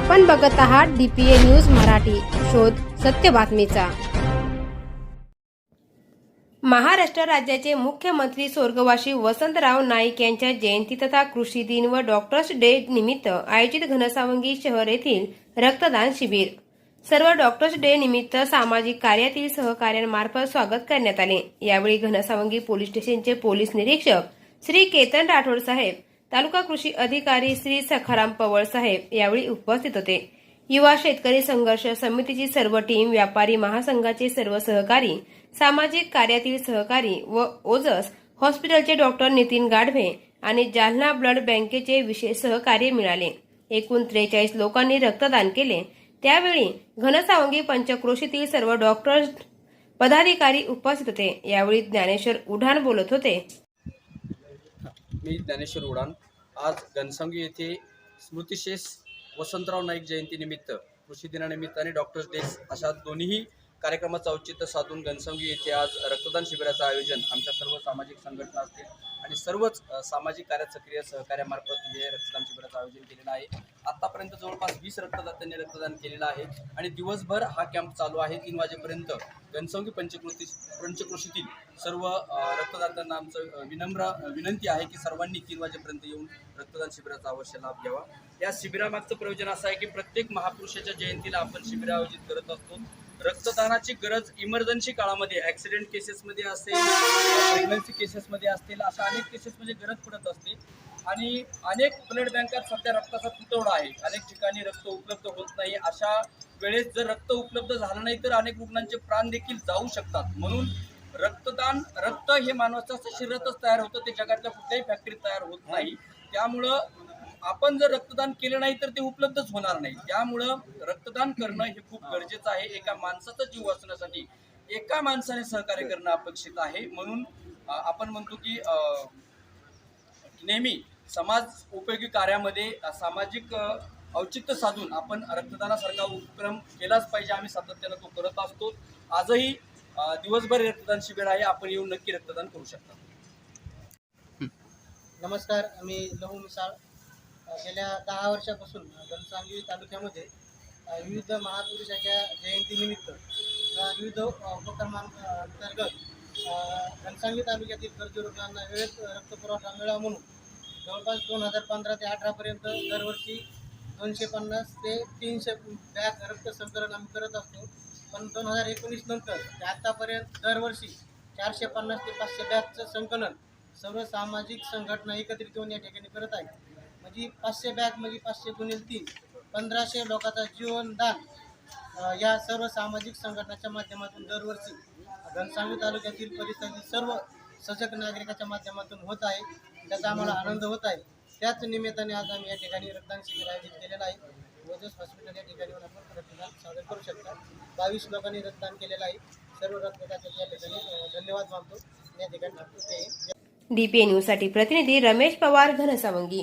आपण बघत आहात डीपीए न्यूज मराठी. शोध सत्य बातमीचा. महाराष्ट्र राज्याचे मुख्यमंत्री स्वर्गवासी वसंतराव नाईक यांच्या जयंती तथा कृषी दिन व डॉक्टर्स डे निमित्त आयोजित घनसावंगी शहर येथील रक्तदान शिबिर. सर्व डॉक्टर्स डे निमित्त सामाजिक कार्यातील सहकार्यांमार्फत स्वागत करण्यात आले. यावेळी घनसावंगी पोलीस स्टेशनचे पोलीस निरीक्षक श्री केतन राठोड साहेब तालुका कृषी अधिकारी श्री सखाराम पवळ साहेब यावेळी उपस्थित होते. युवा शेतकरी संघर्ष समितीची सर्व टीम व्यापारी महासंघाचे सर्व सहकारी सामाजिक कार्यातील सहकारी व ओजस हॉस्पिटलचे डॉक्टर नितीन गाढवे आणि जालना ब्लड बँकेचे विशेष सहकार्य मिळाले. एकूण त्रेचाळीस लोकांनी रक्तदान केले. त्यावेळी घनसावंगी पंचक्रोशीतील सर्व डॉक्टर्स पदाधिकारी उपस्थित होते. यावेळी ज्ञानेश्वर उढाण बोलत होते. मी ज्ञानेश्वर उडान. आज घनसंगी येथे स्मृतिशेष वसंतराव नाईक जयंतीनिमित्त कृषी आणि डॉक्टर्स डे अशा दोन्हीही कार्यक्रमाचं औचित्य साधून घनसंगी येथे आज रक्तदान शिबिराचं आयोजन आमच्या सर्व सामाजिक संघटना असतील आणि सर्वच सामाजिक कार्यात सक्रिय सहकार्यामार्फत हे रक्तदान शिबिराचं आयोजन केलेलं आहे. आत्तापर्यंत जवळपास वीस रक्तदात्यांनी रक्तदान केलेलं आहे आणि दिवसभर हा कॅम्प चालू आहे. तीन वाजेपर्यंत घनसंगी पंचकृती पंचकृषीतील सर्व रक्तदात्यांना आमचं विनम्र विनंती आहे की सर्वांनी तीन वाजेपर्यंत येऊन रक्तदान शिबिराचा अवश्य लाभ घ्यावा. या शिबिरामागचं प्रयोजन असं आहे की प्रत्येक महापुरुषाच्या जयंतीला आपण शिबिर आयोजित करत असतो. रक्तदानाची गरज इमर्जन्सी काळामध्ये ॲक्सिडेंट केसेसमध्ये असेल प्रेग्नन्सी केसेसमध्ये असतील अशा अनेक केसेसमध्ये गरज पडत असते. आणि अनेक ब्लड बँकात सध्या रक्ताचा तुटवडा आहे. अनेक ठिकाणी रक्त उपलब्ध होत नाही. अशा वेळेस जर रक्त उपलब्ध झालं नाही तर अनेक रुग्णांचे प्राण देखील जाऊ शकतात. म्हणून रक्तदान रक्त हे मानवाच्या शरीरातच तयार होतं. ते जगातल्या कुठल्याही फॅक्टरीत तयार होत नाही. त्यामुळं आपण जर रक्तदान केलं नाही तर ते उपलब्धच होणार नाही. त्यामुळं रक्तदान करणं हे खूप गरजेचं आहे. एका माणसाचा जीव वाचण्यासाठी एका माणसाने सहकार्य करणं अपेक्षित आहे. म्हणून आपण म्हणतो की नेहमी समाज उपयोगी कार्यामध्ये सामाजिक औचित्य साधून आपण रक्तदानासारखा उपक्रम केलाच पाहिजे. आम्ही सातत्यानं तो करत असतो. आजही दिवसभर रक्तदान शिबिर आहे. आपण येऊन नक्की रक्तदान करू शकता. नमस्कार. मी लहू मिसाळ गेल्या दहा वर्षापासून घनसावंगी तालुक्यामध्ये विविध महापुरुषाच्या जयंतीनिमित्त विविध उपक्रमांतर्गत घनसावंगी तालुक्यातील गरजू रुग्णांना वेळेत रक्तपुरवठा मिळावा म्हणून जवळपास दोन हजार पंधरा ते अठरापर्यंत दरवर्षी दोनशे पन्नास ते तीनशे बॅग रक्त संकलन आम्ही करत असतो. पण दोन हजार एकोणीस नंतर ते आत्तापर्यंत दरवर्षी चारशे पन्नास ते पाचशे बॅगचं संकलन सर्व सामाजिक संघटना एकत्रित येऊन या ठिकाणी करत आहेत. म्हणजे पाचशे बॅग म्हणजे पाचशे गुणिले तीन. पंधराशे लोकांचा जीवनदान या सर्व सामाजिक संघटनाच्या माध्यमातून दरवर्षी घनसावंगी तालुक्यातील परिसरातील सर्व सजग नागरिकाच्या माध्यमातून होत आहे. त्याचा आम्हाला आनंद होत आहे. त्याच निमित्ताने आज आम्ही या ठिकाणी रक्तदान शिबिर आयोजित केलेलं आहे. ओजस हॉस्पिटल या ठिकाणी आपण रक्तदान सादर करू शकता. बावीस लोकांनी रक्तदान केलेलं आहे. सर्व रक्तदात्यांचे या ठिकाणी धन्यवाद मानतो. या ठिकाणी डीपीए न्यूजसाठी प्रतिनिधी रमेश पवार घनसावंगी.